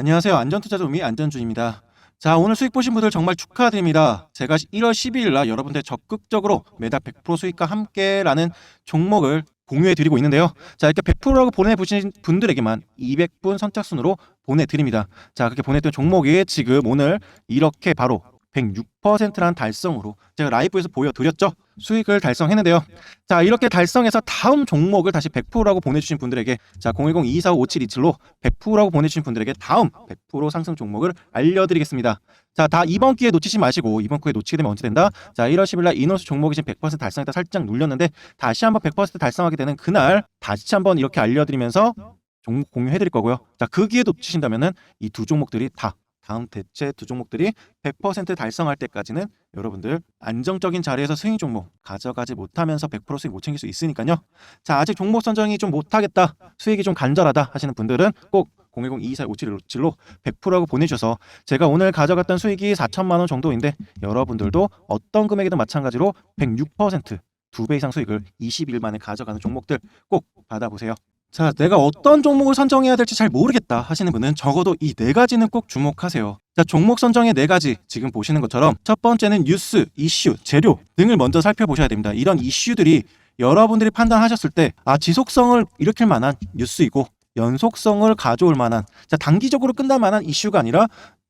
안녕하세요. 안전투자도우미 안전준입니다. 자, 오늘 수익 보신 분들 정말 축하드립니다. 제가 1월 12일 날 여러분들 적극적으로 매달 100% 수익과 함께라는 종목을 공유해 드리고 있는데요. 자, 이렇게 100%라고 보내주신 분들에게만 200분 선착순으로 보내드립니다. 자, 그렇게 보냈던 종목이 지금 오늘 이렇게 바로 106%라는 달성으로 제가 라이브에서 보여드렸죠. 수익을 달성했는데요. 자, 이렇게 달성해서 다음 종목을 다시 100%라고 보내주신 분들에게 자, 010-245-5727로 100%라고 보내주신 분들에게 다음 100% 상승 종목을 알려드리겠습니다. 자, 다 이번 기회 놓치지 마시고 이번 기회 놓치게 되면 언제 된다? 자, 1월 10일 날 인원수 종목이 지금 100% 달성했다 살짝 눌렸는데 다시 한번 100% 달성하게 되는 그날 다시 한번 이렇게 알려드리면서 공유해드릴 거고요. 자, 그 기회 놓치신다면은 이 두 종목들이 다 다음 대체 두 종목들이 100% 달성할 때까지는 여러분들 안정적인 자리에서 승인 종목 가져가지 못하면서 100% 수익 못 챙길 수 있으니까요. 자, 아직 종목 선정이 좀 못하겠다, 수익이 좀 간절하다 하시는 분들은 꼭 010-224-5757로 100%라고 보내주셔서 제가 오늘 가져갔던 수익이 4천만 원 정도인데 여러분들도 어떤 금액이든 마찬가지로 106%, 두배 이상 수익을 20일 만에 가져가는 종목들 꼭 받아보세요. 자, 내가 어떤 종목을 선정해야 될지 잘 모르겠다 하시는 분은 적어도 이 네 가지는 꼭 주목하세요. 자, 종목 선정의 네 가지 지금 보시는 것처럼 첫 번째는 뉴스, 이슈, 재료 등을 먼저 살펴보셔야 됩니다. 이런 이슈들이 여러분들이 판단하셨을 때 아, 지속성을 일으킬 만한 뉴스이고 연속성을 가져올 만한 자, 단기적으로 끝날 만한 이슈가 아니라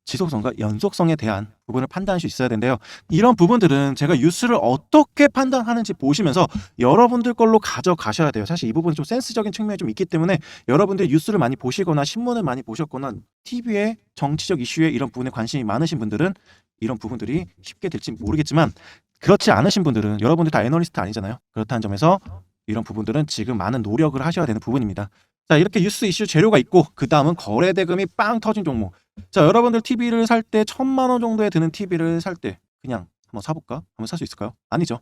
지속성과 연속성에 대한 부분을 판단할 수 있어야 되는데요. 이런 부분들은 제가 뉴스를 어떻게 판단하는지 보시면서 여러분들 걸로 가져가셔야 돼요. 사실 이 부분은 좀 센스적인 측면이 좀 있기 때문에 여러분들이 뉴스를 많이 보시거나 신문을 많이 보셨거나 TV에 정치적 이슈에 이런 부분에 관심이 많으신 분들은 이런 부분들이 쉽게 될지 모르겠지만 그렇지 않으신 분들은 여러분들 다 애널리스트 아니잖아요. 그렇다는 점에서 이런 부분들은 지금 많은 노력을 하셔야 되는 부분입니다. 자 이렇게 뉴스 이슈 재료가 있고 그 다음은 거래 대금이 빵 터진 종목. 자 여러분들 TV를 살 때 천만 원 정도에 드는 TV를 살 때 그냥 한번 사볼까? 한번 살 수 있을까요? 아니죠.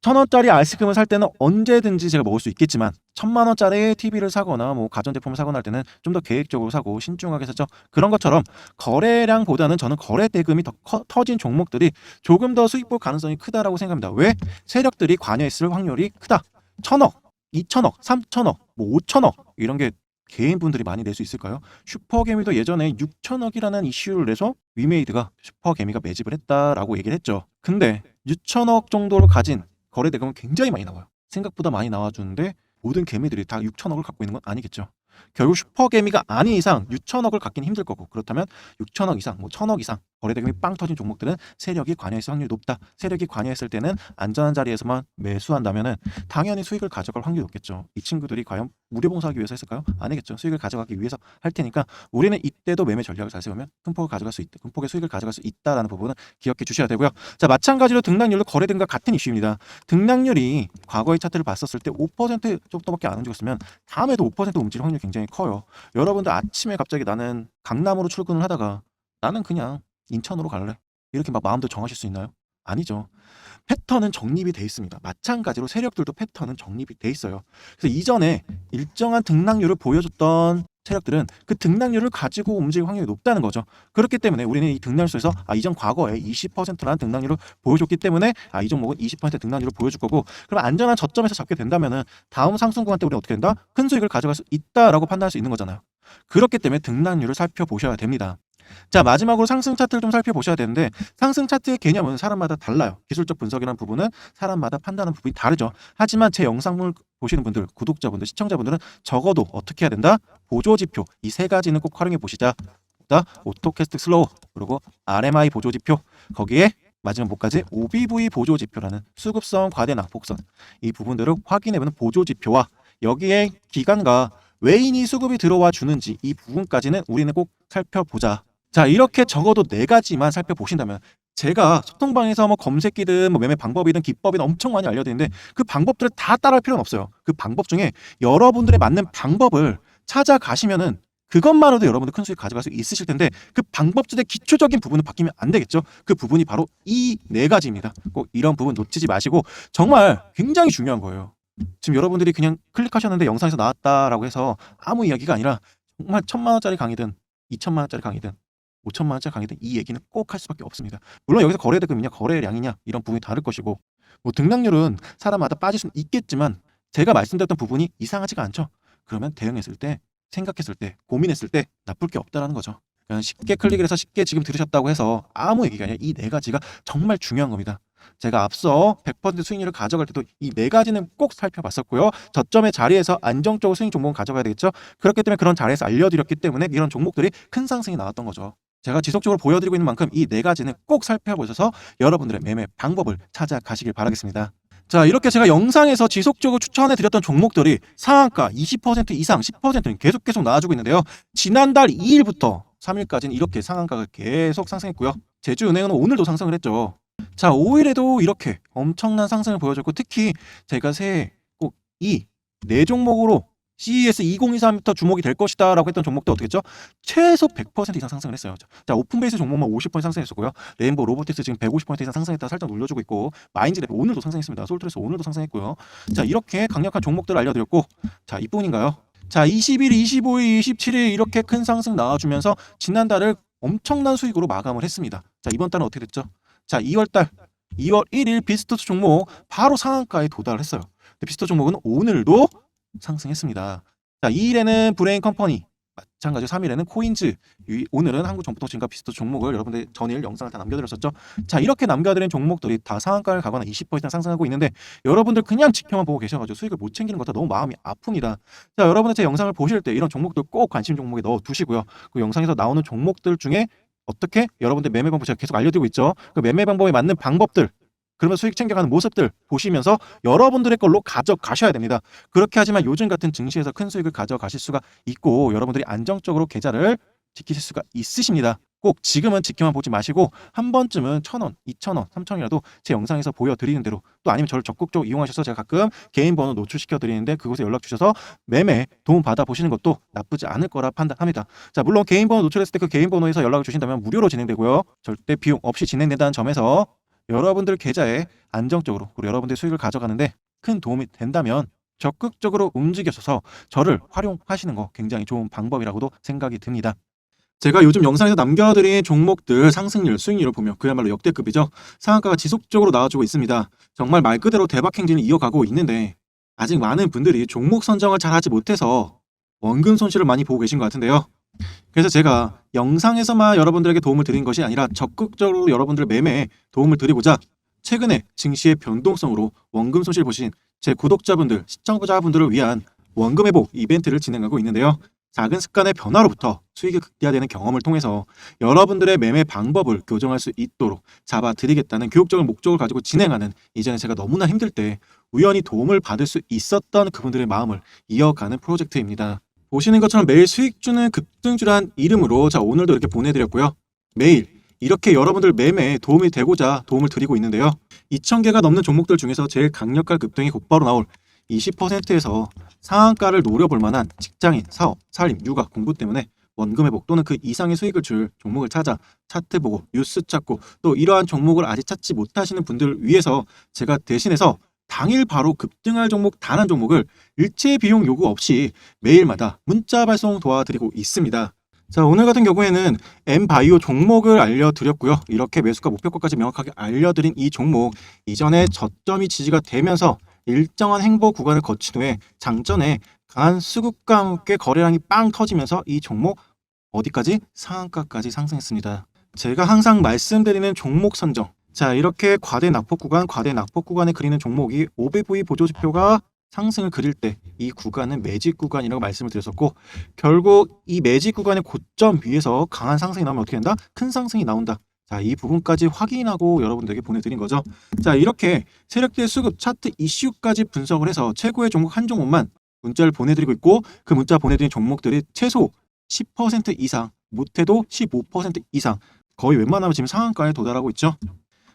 천 원짜리 아이스크림을 살 때는 언제든지 제가 먹을 수 있겠지만 천만 원짜리 TV를 사거나 뭐 가전제품을 사거나 할 때는 좀 더 계획적으로 사고 신중하게 사죠. 그런 것처럼 거래량보다는 저는 거래 대금이 더 커- 터진 종목들이 조금 더 수익 볼 가능성이 크다라고 생각합니다. 왜? 세력들이 관여했을 확률이 크다. 천억, 이천억, 삼천억, 뭐 오천억 이런 게 개인분들이 많이 낼 수 있을까요? 슈퍼개미도 예전에 6천억이라는 이슈를 내서 위메이드가 슈퍼개미가 매집을 했다라고 얘기를 했죠. 근데 6천억 정도를 가진 거래 대금은 굉장히 많이 나와요. 생각보다 많이 나와주는데 모든 개미들이 다 6천억을 갖고 있는 건 아니겠죠. 결국 슈퍼개미가 아닌 이상 6천억을 갖기는 힘들 거고 그렇다면 6천억 이상, 뭐 1천억 이상 거래 대금이 빵 터진 종목들은 세력이 관여했을 확률이 높다. 세력이 관여했을 때는 안전한 자리에서만 매수한다면은 당연히 수익을 가져갈 확률이 높겠죠. 이 친구들이 과연 무료봉사하기 위해서 했을까요? 아니겠죠. 수익을 가져가기 위해서 할 테니까 우리는 이때도 매매 전략을 잘 세우면 큰 폭을 가져갈 수 있다. 큰 폭의 수익을 가져갈 수 있다라는 부분은 기억해 주셔야 되고요. 자, 마찬가지로 등락률로 거래 등과 같은 이슈입니다. 등락률이 과거의 차트를 봤었을 때 5% 정도밖에 안 움직였으면 다음에도 5% 움직일 확률이 굉장히 커요. 여러분들 아침에 갑자기 나는 강남으로 출근을 하다가 나는 그냥 인천으로 갈래. 이렇게 막 마음대로 정하실 수 있나요? 아니죠. 패턴은 정립이 돼 있습니다. 마찬가지로 세력들도 패턴은 정립이 돼 있어요. 그래서 이전에 일정한 등락률을 보여줬던 세력들은 그 등락률을 가지고 움직일 확률이 높다는 거죠. 그렇기 때문에 우리는 이 등락률 속에서 아, 이전 과거에 20%라는 등락률을 보여줬기 때문에 아, 이 종목은 20% 등락률을 보여줄 거고 그럼 안전한 저점에서 잡게 된다면은 다음 상승 구간 때 우리는 어떻게 된다? 큰 수익을 가져갈 수 있다라고 판단할 수 있는 거잖아요. 그렇기 때문에 등락률을 살펴보셔야 됩니다. 자 마지막으로 상승 차트를 좀 살펴보셔야 되는데 상승 차트의 개념은 사람마다 달라요. 기술적 분석이라는 부분은 사람마다 판단하는 부분이 다르죠. 하지만 제 영상을 보시는 분들, 구독자분들, 시청자분들은 적어도 어떻게 해야 된다? 보조지표 이 세 가지는 꼭 활용해 보시자. 다 오토캐스트 슬로우 그리고 RMI 보조지표 거기에 마지막 뭐까지 OBV 보조지표라는 수급성 과대 낙폭선 이 부분들을 확인해보는 보조지표와 여기에 기간과 외인이 수급이 들어와 주는지 이 부분까지는 우리는 꼭 살펴보자. 자 이렇게 적어도 네 가지만 살펴보신다면 제가 소통방에서 뭐 검색기든 뭐 매매 방법이든 기법이든 엄청 많이 알려드리는데 그 방법들을 다 따라할 필요는 없어요. 그 방법 중에 여러분들의 맞는 방법을 찾아가시면은 그것만으로도 여러분들 큰 수익 가져갈 수 있으실 텐데 그 방법들의 기초적인 부분은 바뀌면 안 되겠죠. 그 부분이 바로 이 네 가지입니다. 꼭 이런 부분 놓치지 마시고 정말 굉장히 중요한 거예요. 지금 여러분들이 그냥 클릭하셨는데 영상에서 나왔다라고 해서 아무 이야기가 아니라 정말 천만 원짜리 강의든 이천만 원짜리 강의든 오천만 원짜리 강의든 이 얘기는 꼭 할 수밖에 없습니다. 물론 여기서 거래 대금이냐 거래량이냐 이런 부분이 다를 것이고 뭐 등락률은 사람마다 빠질 수는 있겠지만 제가 말씀드렸던 부분이 이상하지가 않죠. 그러면 대응했을 때 생각했을 때 고민했을 때 나쁠 게 없다라는 거죠. 그냥 쉽게 클릭을 해서 쉽게 지금 들으셨다고 해서 아무 얘기가 아니라 이 네 가지가 정말 중요한 겁니다. 제가 앞서 100% 수익률을 가져갈 때도 이 네 가지는 꼭 살펴봤었고요. 저점의 자리에서 안정적으로 수익 종목은 가져가야 되겠죠. 그렇기 때문에 그런 자리에서 알려드렸기 때문에 이런 종목들이 큰 상승이 나왔던 거죠. 제가 지속적으로 보여드리고 있는 만큼 이 네 가지는 꼭 살펴보셔서 여러분들의 매매 방법을 찾아가시길 바라겠습니다. 자 이렇게 제가 영상에서 지속적으로 추천해 드렸던 종목들이 상한가 20% 이상 10%는 계속 계속 나와주고 있는데요. 지난달 2일부터 3일까지는 이렇게 상한가가 계속 상승했고요. 제주은행은 오늘도 상승을 했죠. 자 5일에도 이렇게 엄청난 상승을 보여줬고 특히 제가 새해 꼭이네 종목으로 CES 2023부터 주목이 될 것이다 라고 했던 종목도 어떻게 했죠? 최소 100% 이상 상승을 했어요. 자, 오픈베이스 종목만 50% 상승했었고요. 레인보우 로보틱스 지금 150% 이상 상승했다 살짝 눌려주고 있고 마인즈랩 오늘도 상승했습니다. 솔트레스 오늘도 상승했고요. 자, 이렇게 강력한 종목들을 알려드렸고 자, 이뿐인가요? 자, 20일, 25일, 27일 이렇게 큰 상승 나와주면서 지난달을 엄청난 수익으로 마감을 했습니다. 자, 이번 달은 어떻게 됐죠? 자, 2월달 2월 1일 비스토스 종목 바로 상한가에 도달을 했어요. 근데 비스토 종목은 오늘도 상승했습니다. 자, 2일에는 브레인 컴퍼니, 마찬가지로 3일에는 코인즈, 이- 오늘은 한국 정보통신과 비스토 종목을 여러분들 전일 영상을 다 남겨드렸었죠. 자, 이렇게 남겨드린 종목들이 다 상한가를 가거나 20% 이상 상승하고 있는데 여러분들 그냥 지켜만 보고 계셔가지고 수익을 못 챙기는 것도 너무 마음이 아픕니다. 자, 여러분들 제 영상을 보실 때 이런 종목들 꼭 관심 종목에 넣어 두시고요. 그 영상에서 나오는 종목들 중에 어떻게 여러분들 매매 방법 제가 계속 알려드리고 있죠. 그 매매 방법에 맞는 방법들 그러면 수익 챙겨가는 모습들 보시면서 여러분들의 걸로 가져가셔야 됩니다. 그렇게 하지만 요즘 같은 증시에서 큰 수익을 가져가실 수가 있고 여러분들이 안정적으로 계좌를 지키실 수가 있으십니다. 꼭 지금은 지켜만 보지 마시고 한 번쯤은 천 원, 이천 원, 삼천 원이라도 제 영상에서 보여드리는 대로 또 아니면 저를 적극적으로 이용하셔서 제가 가끔 개인 번호 노출시켜 드리는데 그곳에 연락 주셔서 매매 도움 받아 보시는 것도 나쁘지 않을 거라 판단합니다. 자 물론 개인 번호 노출했을 때 그 개인 번호에서 연락을 주신다면 무료로 진행되고요. 절대 비용 없이 진행된다는 점에서 여러분들 계좌에 안정적으로 그리고 여러분들 수익을 가져가는데 큰 도움이 된다면 적극적으로 움직여서 저를 활용하시는 거 굉장히 좋은 방법이라고도 생각이 듭니다. 제가 요즘 영상에서 남겨드린 종목들 상승률, 수익률을 보면 그야말로 역대급이죠. 상한가가 지속적으로 나와주고 있습니다. 정말 말 그대로 대박 행진을 이어가고 있는데 아직 많은 분들이 종목 선정을 잘 하지 못해서 원금 손실을 많이 보고 계신 것 같은데요. 그래서 제가 영상에서만 여러분들에게 도움을 드린 것이 아니라 적극적으로 여러분들 매매에 도움을 드리고자 최근에 증시의 변동성으로 원금 손실 보신 제 구독자분들, 시청자분들을 위한 원금 회복 이벤트를 진행하고 있는데요. 작은 습관의 변화로부터 수익이 극대화되는 경험을 통해서 여러분들의 매매 방법을 교정할 수 있도록 잡아드리겠다는 교육적인 목적을 가지고 진행하는 이전에 제가 너무나 힘들 때 우연히 도움을 받을 수 있었던 그분들의 마음을 이어가는 프로젝트입니다. 보시는 것처럼 매일 수익 주는 급등주란 이름으로 자 오늘도 이렇게 보내드렸고요. 매일 이렇게 여러분들 매매에 도움이 되고자 도움을 드리고 있는데요. 2,000개가 넘는 종목들 중에서 제일 강력한 급등이 곧바로 나올 20%에서 상한가를 노려볼 만한 직장인, 사업, 살림, 육아, 공부 때문에 원금 회복 또는 그 이상의 수익을 줄 종목을 찾아 차트 보고 뉴스 찾고 또 이러한 종목을 아직 찾지 못하시는 분들을 위해서 제가 대신해서 당일 바로 급등할 종목 단 한 종목을 일체 비용 요구 없이 매일마다 문자 발송 도와드리고 있습니다. 자, 오늘 같은 경우에는 엠바이오 종목을 알려드렸고요. 이렇게 매수가 목표가까지 명확하게 알려드린 이 종목 이전에 저점이 지지가 되면서 일정한 행보 구간을 거친 후에 장전에 강한 수급과 함께 거래량이 빵 터지면서 이 종목 어디까지 상한가까지 상승했습니다. 제가 항상 말씀드리는 종목 선정. 자, 이렇게 과대 낙폭 구간, 과대 낙폭 구간에 그리는 종목이 500V 보조 지표가 상승을 그릴 때 이 구간은 매직 구간이라고 말씀을 드렸었고 결국 이 매직 구간의 고점 위에서 강한 상승이 나오면 어떻게 된다? 큰 상승이 나온다. 자, 이 부분까지 확인하고 여러분들에게 보내드린 거죠. 자, 이렇게 세력대 수급 차트 이슈까지 분석을 해서 최고의 종목 한 종목만 문자를 보내드리고 있고 그 문자 보내드린 종목들이 최소 10% 이상, 못해도 15% 이상 거의 웬만하면 지금 상한가에 도달하고 있죠.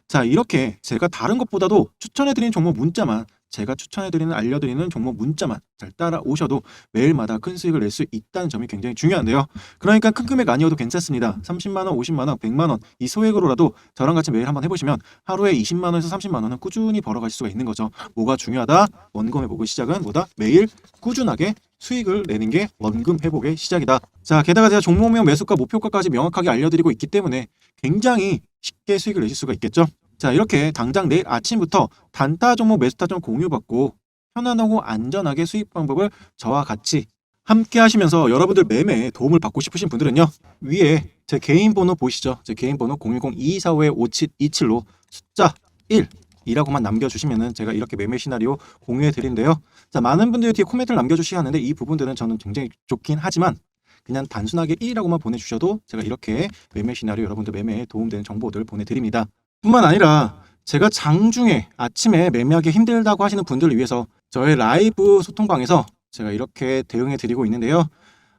자, 이렇게 제가 다른 것보다도 추천해드리는 종목 문자만 제가 추천해드리는 알려드리는 종목 문자만 잘 따라오셔도 매일마다 큰 수익을 낼 수 있다는 점이 굉장히 중요한데요. 그러니까 큰 금액 아니어도 괜찮습니다. 30만 원, 50만 원, 100만 원 이 소액으로라도 저랑 같이 매일 한번 해보시면 하루에 20만 원에서 30만 원은 꾸준히 벌어가실 수가 있는 거죠. 뭐가 중요하다? 원금 회복의 시작은 뭐다? 매일 꾸준하게 수익을 내는 게 원금 회복의 시작이다. 자, 게다가 제가 종목명 매수가 목표가까지 명확하게 알려드리고 있기 때문에 굉장히 쉽게 수익을 내실 수가 있겠죠. 자, 이렇게 당장 내일 아침부터 단타 종목 매수타 좀 공유받고 편안하고 안전하게 수익 방법을 저와 같이 함께 하시면서 여러분들 매매에 도움을 받고 싶으신 분들은요. 위에 제 개인 번호 보이시죠? 제 개인 번호 010-2245-5727로 숫자 1 이라고만 남겨주시면은 제가 이렇게 매매 시나리오 공유해 드린데요. 자, 많은 분들이 뒤에 코멘트를 남겨주시긴 하는데 이 부분들은 저는 굉장히 좋긴 하지만 그냥 단순하게 1이라고만 보내주셔도 제가 이렇게 매매 시나리오 여러분들 매매에 도움되는 정보들 보내드립니다. 뿐만 아니라 제가 장중에 아침에 매매하기 힘들다고 하시는 분들을 위해서 저의 라이브 소통방에서 제가 이렇게 대응해 드리고 있는데요.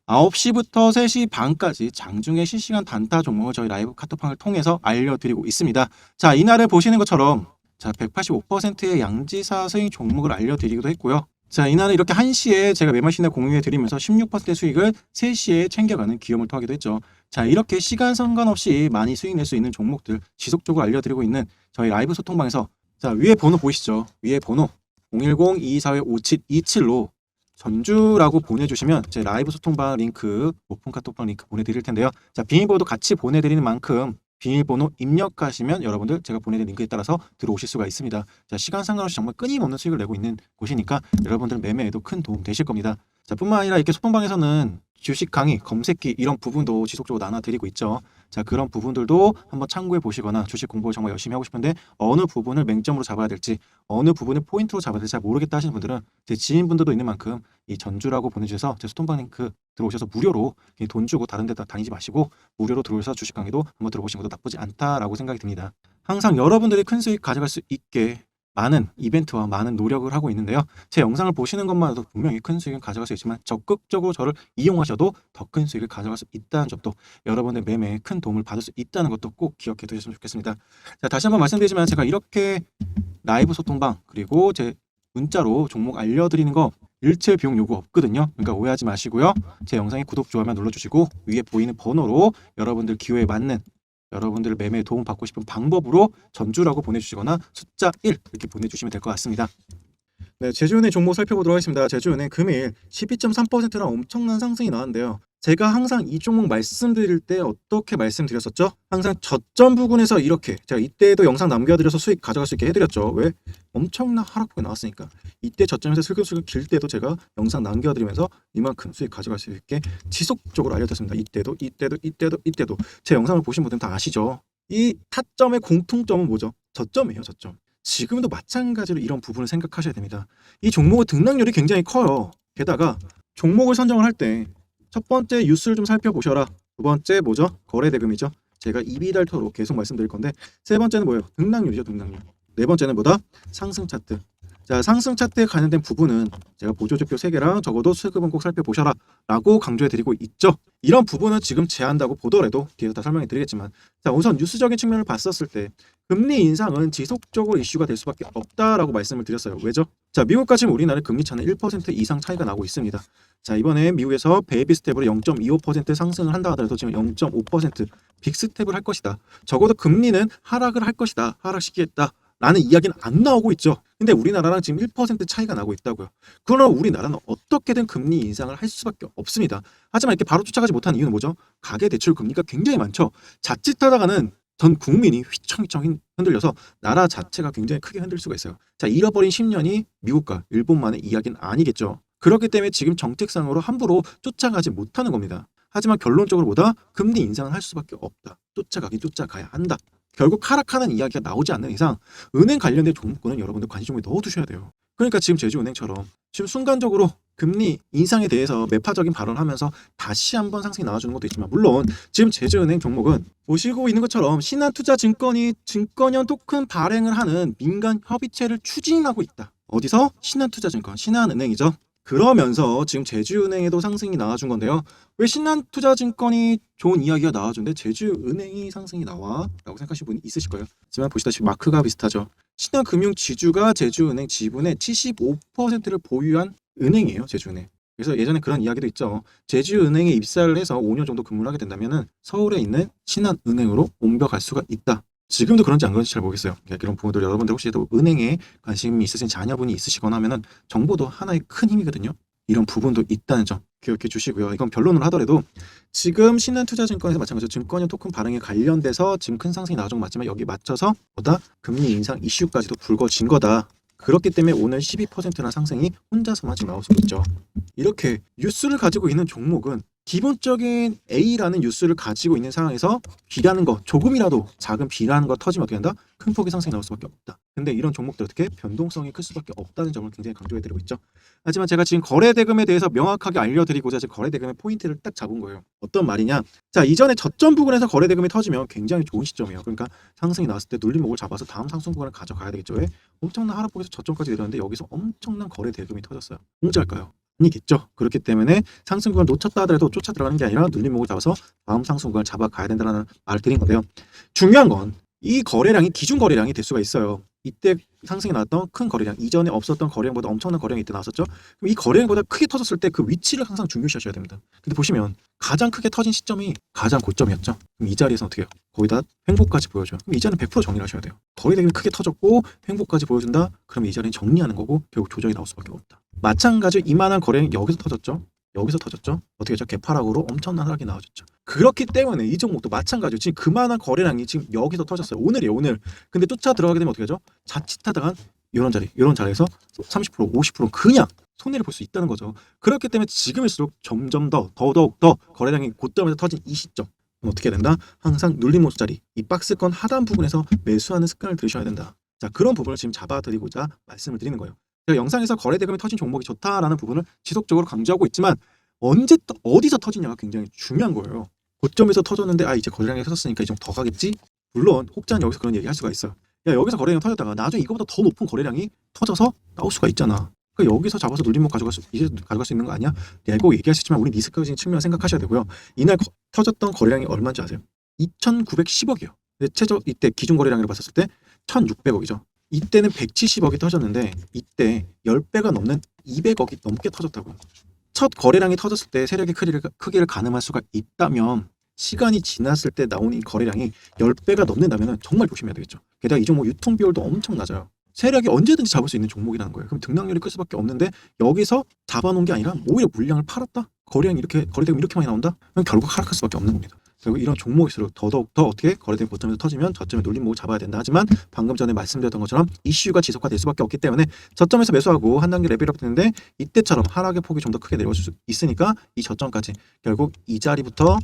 9시부터 3시 반까지 장중에 실시간 단타 종목을 저희 라이브 카톡방을 통해서 알려드리고 있습니다. 자, 이날에 보시는 것처럼 자, 185%의 양지사 수익 종목을 알려드리기도 했고요. 자, 이날은 이렇게 1시에 제가 매매신에 공유해 드리면서 16% 수익을 3시에 챙겨가는 기염을 토하기도 했죠. 자, 이렇게 시간 상관없이 많이 수익 낼 수 있는 종목들 지속적으로 알려드리고 있는 저희 라이브 소통방에서 자, 위에 번호 보이시죠? 위에 번호 010-2245-5727로 전주라고 보내주시면 제 라이브 소통방 링크, 오픈 카톡방 링크 보내드릴 텐데요. 자, 비밀번호도 같이 보내드리는 만큼 비밀번호 입력하시면 여러분들 제가 보내드린 링크에 따라서 들어오실 수가 있습니다. 자, 시간 상관없이 정말 끊임없는 수익을 내고 있는 곳이니까 여러분들 매매에도 큰 도움 되실 겁니다. 자, 뿐만 아니라 이렇게 소통방에서는 주식 강의, 검색기 이런 부분도 지속적으로 나눠드리고 있죠. 자, 그런 부분들도 한번 참고해 보시거나 주식 공부를 정말 열심히 하고 싶은데 어느 부분을 맹점으로 잡아야 될지 어느 부분을 포인트로 잡아야 될지 잘 모르겠다 하시는 분들은 제 지인분들도 있는 만큼 이 전주라고 보내주셔서 제 소통방 링크 들어오셔서 무료로 이돈 주고 다른 데 다니지 마시고 무료로 들어오셔서 주식 강의도 한번 들어보시는 것도 나쁘지 않다라고 생각이 듭니다. 항상 여러분들이 큰 수익 가져갈 수 있게 많은 이벤트와 많은 노력을 하고 있는데요. 제 영상을 보시는 것만으로도 분명히 큰 수익을 가져갈 수 있지만 적극적으로 저를 이용하셔도 더 큰 수익을 가져갈 수 있다는 점도 여러분의 매매에 큰 도움을 받을 수 있다는 것도 꼭 기억해 두셨으면 좋겠습니다. 자, 다시 한번 말씀드리지만 제가 이렇게 라이브 소통방 그리고 제 문자로 종목 알려드리는 거 일체 비용 요구 없거든요. 그러니까 오해하지 마시고요. 제 영상에 구독, 좋아요만 눌러주시고 위에 보이는 번호로 여러분들 기호에 맞는 여러분들 매매에 도움 받고 싶은 방법으로 전주라고 보내주시거나 숫자 1 이렇게 보내주시면 될 것 같습니다. 네, 제주은행 종목 살펴보도록 하겠습니다. 제주은행 금일 12.3%나 엄청난 상승이 나왔는데요. 제가 항상 이 종목 말씀드릴 때 어떻게 말씀드렸었죠? 항상 저점 부근에서 이렇게 제가 이때도 영상 남겨드려서 수익 가져갈 수 있게 해드렸죠. 왜? 엄청난 하락폭이 나왔으니까 이때 저점에서 슬금슬금 길 때도 제가 영상 남겨드리면서 이만큼 수익 가져갈 수 있게 지속적으로 알려드렸습니다. 이때도 이때도 이때도 이때도 제 영상을 보신 분들은 다 아시죠? 이 타점의 공통점은 뭐죠? 저점이에요, 저점. 지금도 마찬가지로 이런 부분을 생각하셔야 됩니다. 이 종목의 등락률이 굉장히 커요. 게다가 종목을 선정을 할 때 첫 번째 뉴스를 좀 살펴보셔라. 두 번째 뭐죠? 거래 대금이죠. 제가 이비달토로 계속 말씀드릴 건데 세 번째는 뭐예요? 등락률이죠, 등락률. 네 번째는 뭐다? 상승 차트. 자, 상승 차트에 관련된 부분은 제가 보조지표 3개랑 적어도 수급은 꼭 살펴보셔라 라고 강조해 드리고 있죠. 이런 부분은 지금 제한다고 보더라도 뒤에서 다 설명해 드리겠지만 자, 우선 뉴스적인 측면을 봤었을 때 금리 인상은 지속적으로 이슈가 될 수밖에 없다라고 말씀을 드렸어요. 왜죠? 자, 미국과 지금 우리나라의 금리 차는 1% 이상 차이가 나고 있습니다. 자, 이번에 미국에서 베이비 스텝으로 0.25% 상승을 한다 하더라도 지금 0.5% 빅스텝을 할 것이다. 적어도 금리는 하락을 할 것이다. 하락시키겠다. 라는 이야기는 안 나오고 있죠. 근데 우리나라랑 지금 1% 차이가 나고 있다고요. 그럼 우리나라는 어떻게든 금리 인상을 할 수밖에 없습니다. 하지만 이렇게 바로 쫓아가지 못한 이유는 뭐죠? 가계 대출 금리가 굉장히 많죠. 자칫하다가는 전 국민이 휘청휘청 흔들려서 나라 자체가 굉장히 크게 흔들 수가 있어요. 자, 잃어버린 10년이 미국과 일본만의 이야기는 아니겠죠. 그렇기 때문에 지금 정책상으로 함부로 쫓아가지 못하는 겁니다. 하지만 결론적으로 보다 금리 인상을 할 수밖에 없다. 쫓아가긴 쫓아가야 한다. 결국 하락하는 이야기가 나오지 않는 이상 은행 관련된 종목군은 여러분들 관심 종목에 넣어두셔야 돼요. 그러니까 지금 제주은행처럼 지금 순간적으로 금리 인상에 대해서 매파적인 발언을 하면서 다시 한번 상승이 나와주는 것도 있지만 물론 지금 제주은행 종목은 보시고 있는 것처럼 신한투자증권이 증권형 토큰 발행을 하는 민간 협의체를 추진하고 있다. 어디서? 신한투자증권, 신한은행이죠. 그러면서 지금 제주은행에도 상승이 나와준 건데요. 왜 신한투자증권이 좋은 이야기가 나와준데 제주은행이 상승이 나와? 라고 생각하시는 분이 있으실 거예요. 하지만 보시다시피 마크가 비슷하죠. 신한금융지주가 제주은행 지분의 75%를 보유한 은행이에요. 제주은행. 그래서 예전에 그런 이야기도 있죠. 제주은행에 입사를 해서 5년 정도 근무를 하게 된다면 서울에 있는 신한은행으로 옮겨갈 수가 있다. 지금도 그런지 안 그런지 잘 모르겠어요. 그러니까 그런 부분들 여러분들 혹시 또 은행에 관심이 있으신 자녀분이 있으시거나 하면은 정보도 하나의 큰 힘이거든요. 이런 부분도 있다는 점 기억해 주시고요. 이건 변론을 하더라도 지금 신한투자증권에서 마찬가지로 증권형 토큰 발행에 관련돼서 지금 큰 상승이 나와준 건 맞지만 여기 맞춰서 보다 금리 인상 이슈까지도 불거진 거다. 그렇기 때문에 오늘 12%나 상승이 혼자서만 지금 나올 수 있죠. 이렇게 뉴스를 가지고 있는 종목은 기본적인 A라는 뉴스를 가지고 있는 상황에서 B라는 거 조금이라도 작은 B라는 거 터지면 어떻게 된다? 큰 폭의 상승이 나올 수밖에 없다. 근데 이런 종목들 어떻게 변동성이 클 수밖에 없다는 점을 굉장히 강조해드리고 있죠. 하지만 제가 지금 거래 대금에 대해서 명확하게 알려드리고자 지금 거래 대금의 포인트를 딱 잡은 거예요. 어떤 말이냐? 자 이전에 저점 부근에서 거래 대금이 터지면 굉장히 좋은 시점이에요. 그러니까 상승이 나왔을 때 눌림목을 잡아서 다음 상승 구간을 가져가야 되겠죠. 왜? 엄청난 하락폭에서 저점까지 내렸는데 여기서 엄청난 거래 대금이 터졌어요. 공짜일까요? 아니겠죠. 그렇기 때문에 상승 구간 놓쳤다 하더라도 쫓아 들어가는 게 아니라 눌림목을 잡아서 다음 상승 구간을 잡아가야 된다는 말을 드린 건데요. 중요한 건 이 거래량이 기준 거래량이 될 수가 있어요. 이때 상승이 나왔던 큰 거래량, 이전에 없었던 거래량보다 엄청난 거래량이 이때 나왔었죠. 그럼 이 거래량보다 크게 터졌을 때 그 위치를 항상 중요시하셔야 됩니다. 근데 보시면 가장 크게 터진 시점이 가장 고점이었죠. 그럼 이 자리에서 어떻게 해요? 거기다 횡보까지 보여줘요. 그럼 이 자리는 100% 정리를 하셔야 돼요. 거래량이 크게 터졌고 횡보까지 보여준다? 그럼 이 자리는 정리하는 거고 결국 조정이 나올 수밖에 없다. 마찬가지로 이만한 거래량이 여기서 터졌죠. 여기서 터졌죠. 어떻게 했죠? 개파락으로 엄청난 하락이 나와줬죠. 그렇기 때문에 이 종목도 마찬가지로 지금 그만한 거래량이 지금 여기서 터졌어요. 오늘이에요, 오늘. 근데 쫓아 들어가게 되면 어떻게 하죠? 자칫하다가 이런 자리, 이런 자리에서 30%, 50% 그냥 손해를 볼 수 있다는 거죠. 그렇기 때문에 지금일수록 점점 더 더더욱 더 거래량이 고점에서 터진 이 시점 어떻게 해야 된다? 항상 눌림목 자리, 이 박스권 하단 부분에서 매수하는 습관을 들이셔야 된다. 자 그런 부분을 지금 잡아드리고자 말씀을 드리는 거예요. 제가 영상에서 거래 대금이 터진 종목이 좋다라는 부분을 지속적으로 강조하고 있지만 언제 또 어디서 터지냐가 굉장히 중요한 거예요. 고점에서 터졌는데 아 이제 거래량이 터졌으니까 이제 좀 더 가겠지? 물론 혹자는 여기서 그런 얘기 할 수가 있어요. 야 여기서 거래량이 터졌다가 나중에 이거보다 더 높은 거래량이 터져서 나올 수가 있잖아. 그러니까 여기서 잡아서 눌림목 가져갈 수 이제 가져갈 수 있는 거 아니야? 내고 얘기할 수 있지만 우리 리스크적인 측면 생각하셔야 되고요. 이날 거- 터졌던 거래량이 얼마인지 아세요? 2,910억이요. 최저 이때 기준 거래량으로 봤었을 때 1,600억이죠. 이때는 170억이 터졌는데 이때 10배가 넘는 200억이 넘게 터졌다고요. 첫 거래량이 터졌을 때 세력의 크기를, 크기를 가늠할 수가 있다면 시간이 지났을 때 나오는 이 거래량이 10배가 넘는다면 정말 조심해야 되겠죠. 게다가 이 종목 유통 비율도 엄청 낮아요. 세력이 언제든지 잡을 수 있는 종목이라는 거예요. 그럼 등락률이 클 수밖에 없는데 여기서 잡아놓은 게 아니라 오히려 물량을 팔았다? 거래량이 이렇게 거래대금 이렇게 많이 나온다? 그럼 결국 하락할 수밖에 없는 겁니다. 결국 이런 종목일수록 더더욱 더 어떻게 거래된 고점에서 터지면 저점에 눌림목을 잡아야 된다. 하지만 방금 전에 말씀드렸던 것처럼 이슈가 지속화될 수밖에 없기 때문에 저점에서 매수하고 한 단계 레벨업 되는데 이때처럼 하락의 폭이 좀 더 크게 내려올 수 있으니까 이 저점까지 결국 이 자리부터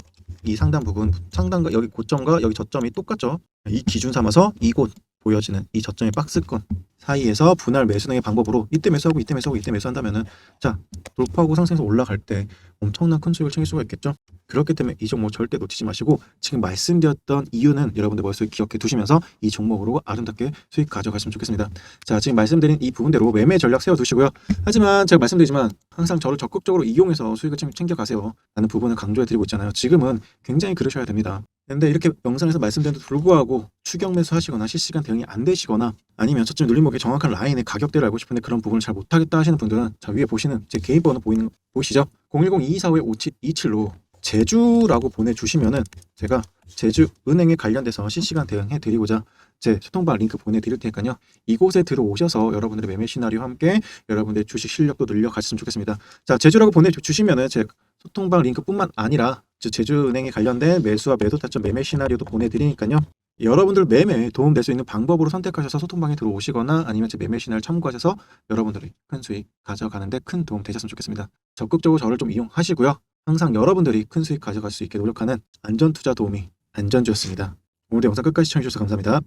이 상단 부분 상단과 여기 고점과 여기 저점이 똑같죠. 이 기준 삼아서 이곳 보여지는 이 저점의 박스권 사이에서 분할 매수 등의 방법으로 이때 매수하고 이때 매수하고 이때 매수한다면은 자 돌파하고 상승해서 올라갈 때 엄청난 큰 수익을 챙길 수가 있겠죠. 그렇기 때문에 이 종목 절대 놓치지 마시고 지금 말씀드렸던 이유는 여러분들 머릿속에 기억해 두시면서 이 종목으로 아름답게 수익 가져가시면 좋겠습니다. 자 지금 말씀드린 이 부분대로 매매 전략 세워 두시고요. 하지만 제가 말씀드리지만 항상 저를 적극적으로 이용해서 수익을 챙- 챙겨가세요. 라는 부분을 강조해 드리고 있잖아요. 지금은 굉장히 그러셔야 됩니다. 근데 이렇게 영상에서 말씀드렸는데 불구하고 추격 매수 하시거나 실시간 대응이 안 되시거나 아니면 저점 눌림 목의 정확한 라인의 가격대를 알고 싶은데 그런 부분을 잘 못하겠다 하시는 분들은 자 위에 보시는 제 개인 번호 보이는 거 보시죠? 010-2245-5727로 제주라고 보내주시면은 제가 제주 은행에 관련돼서 실시간 대응해 드리고자 제 소통방 링크 보내드릴 테니까요. 이곳에 들어오셔서 여러분들의 매매 시나리오와 함께 여러분들의 주식 실력도 늘려가셨으면 좋겠습니다. 자 제주라고 보내주시면은 제 소통방 링크뿐만 아니라 즉 제주은행에 관련된 매수와 매도 타점 매매 시나리오도 보내드리니까요. 여러분들 매매에 도움될 수 있는 방법으로 선택하셔서 소통방에 들어오시거나 아니면 제 매매 시나리오 참고하셔서 여러분들이 큰 수익 가져가는데 큰 도움 되셨으면 좋겠습니다. 적극적으로 저를 좀 이용하시고요. 항상 여러분들이 큰 수익 가져갈 수 있게 노력하는 안전투자 도우미 안전주였습니다. 오늘도 영상 끝까지 시청해주셔서 감사합니다.